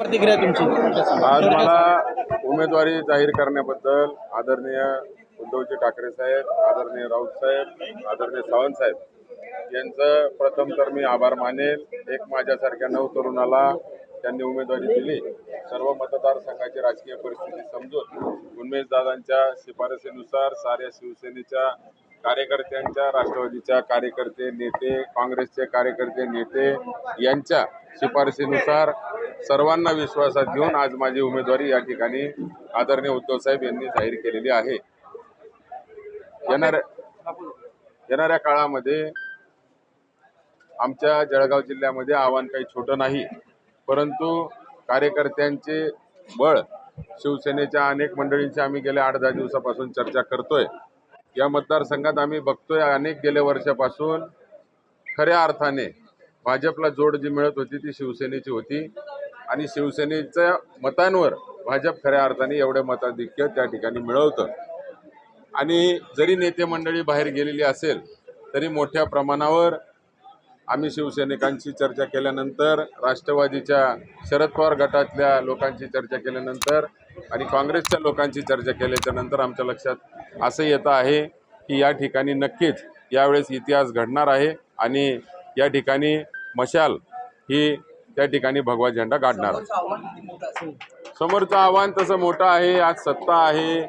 प्रतिक्रिया तुमची? आज मला उमेदवारी जाहीर करण्याबद्दल आदरणीय उद्धवजी ठाकरे साहेब आदरणीय राऊत साहेब आदरणीय सावंत साहेब यांचं प्रथम तर मी आभार मानेल. एक माझ्यासारख्या नऊ तरुणाला त्यांनी उमेदवारी दिली. सर्व मतदारसंघाची राजकीय परिस्थिती समजून उन्मेष दादांच्या शिफारसीनुसार साऱ्या शिवसेनेच्या कार्यकर्त्यांच्या राष्ट्रवादीच्या कार्यकर्ते नेते काँग्रेसचे कार्यकर्ते नेते यांच्या शिफारसीनुसार सर्वांना विश्वासात घेऊन आज माझी उमेदवारी या ठिकाणी आदरणीय उद्धव साहेब यांनी जाहीर केलेली आहे. येणाऱ्या येणाऱ्या काळामध्ये आमच्या जळगाव जिल्ह्यामध्ये आव्हान काही छोटं नाही परंतु कार्यकर्त्यांचे बळ शिवसेनेच्या अनेक मंडळींची आम्ही गेल्या आठ दहा दिवसापासून चर्चा करतोय. या मतदारसंघात आम्ही बघतोय अनेक गेल्या वर्षापासून खऱ्या अर्थाने भाजपला जोड जी मिळत होती ती शिवसेनेची होती. आणि शिवसेनेच्या मतांवर भाजप खऱ्या अर्थाने एवढे मताधिक्य त्या ठिकाणी मिळवतं. आणि जरी नेते मंडळी बाहेर गेलेली असेल तरी मोठ्या प्रमाणावर आम्ही शिवसैनिकांची चर्चा केल्यानंतर राष्ट्रवादीच्या शरद पवार गटातल्या लोकांची चर्चा केल्यानंतर आणि काँग्रेसच्या लोकांची चर्चा केल्याच्यानंतर आमच्या लक्षात असं येतं आहे की या ठिकाणी नक्कीच यावेळेस इतिहास घडणार आहे आणि या ठिकाणी मशाल ही त्या ठिकाणी भगवा झेंडा काढणार आहे. समोरचं आव्हान तसं मोठं आहे आज सत्ता आहे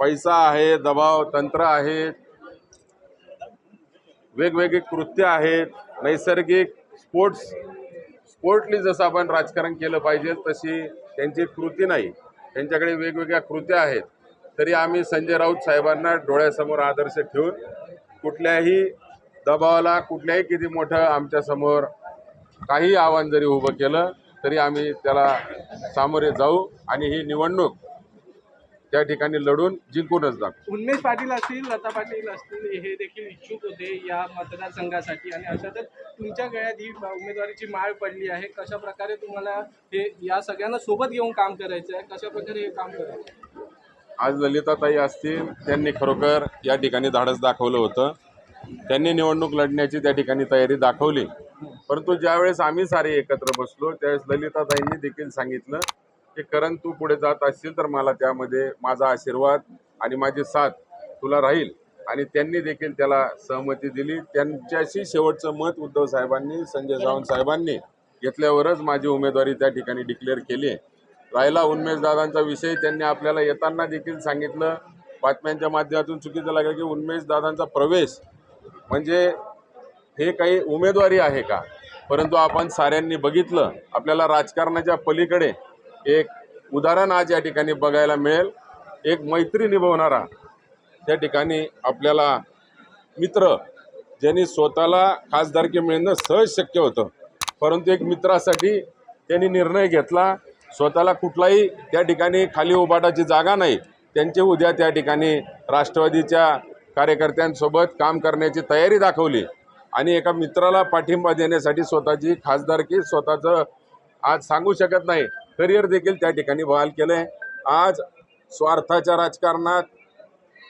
पैसा आहे दबाव तंत्र आहेत वेगवेगळी कृत्य आहेत नैसर्गिक स्पोर्ट्स स्पोर्टली जसं आपण राजकारण केलं पाहिजे तशी त्यांची कृती नाही. त्यांच्याकडे वेगवेगळ्या कृत्या आहेत. तरी आम्ही संजय राऊत साहेबांना डोळ्यासमोर आदर्श ठेवून कुठल्याही दबावाला कुठल्याही किती मोठं आमच्यासमोर काही आव्हान जरी उभं केलं तरी आम्ही त्याला सामोरे जाऊ आणि ही निवडणूक त्या ठिकाणी लढून जिंकूनच दाखवू उन्मेष पाटील असतील लता पाटील असतील हे देखील इच्छुक होते या मतदारसंघासाठी. आणि अशातच तुमच्या गळ्यात ही उमेदवारीची माळ पडली आहे. कशा प्रकारे तुम्हाला हे या सगळ्यांना सोबत घेऊन काम करायचं आहे? कशा प्रकारे हे काम करायचं? आज ललिताताई असतील त्यांनी खरोखर या ठिकाणी धाडस दाखवलं होतं. त्यांनी निवडणूक लढण्याची त्या ठिकाणी तयारी दाखवली. परंतु ज्यावेळेस आम्ही सारे एकत्र बसलो त्यावेळेस ललिताताईंनी देखील सांगितलं की करण तू पुढे जात असशील तर मला त्यामध्ये माझा आशीर्वाद आणि माझी साथ तुला राहील. आणि त्यांनी देखील त्याला सहमती दिली. त्यांच्याशी शेवटचं मत उद्धव साहेबांनी संजय सावंत साहेबांनी घेतल्यावरच माझी उमेदवारी त्या ठिकाणी डिक्लेअर केली. आहे राहिला उन्मेशदादांचा विषय. त्यांनी आपल्याला येताना देखील सांगितलं बातम्यांच्या माध्यमातून चुकीचं लागलं की उन्मेशदादांचा प्रवेश म्हणजे हे काही उमेदवारी आहे का? परंतु आपण साऱ्यांनी बघितलं आपल्याला राजकारणाच्या पलीकडे एक उदाहरण आज या ठिकाणी बघायला मिळेल. एक मैत्री निभवणारा त्या ठिकाणी आपल्याला मित्र ज्यांनी स्वतःला खासदारकी मिळणं सहज शक्य होतं. परंतु एक मित्रासाठी त्यांनी निर्णय घेतला स्वतःला कुठलाही त्या ठिकाणी खाली उभाटाची जागा नाही. त्यांची उद्या त्या ठिकाणी राष्ट्रवादीच्या कार्यकर्त्यांसोबत काम करण्याची तयारी दाखवली. आणि एका मित्राला पाठिंबा देण्यासाठी स्वतःची खासदारकी स्वतःचं आज सांगू शकत नाही. करिअर देखील त्या ठिकाणी बहाल केलं आहे आज स्वार्थाच्या राजकारणात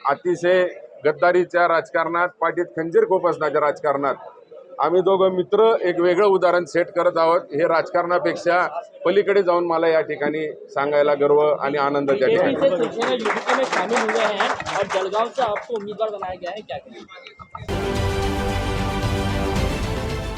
अतिशय गद्दारीच्या राजकारणात पाठीत खंजीर खोपसण्याच्या राजकारणात आम्ही दोघं मित्र एक वेगळं उदाहरण सेट करत आहोत. हे राजकारणापेक्षा पलीकडे जाऊन मला या ठिकाणी सांगायला गर्व आणि आनंद त्या ठिकाणी.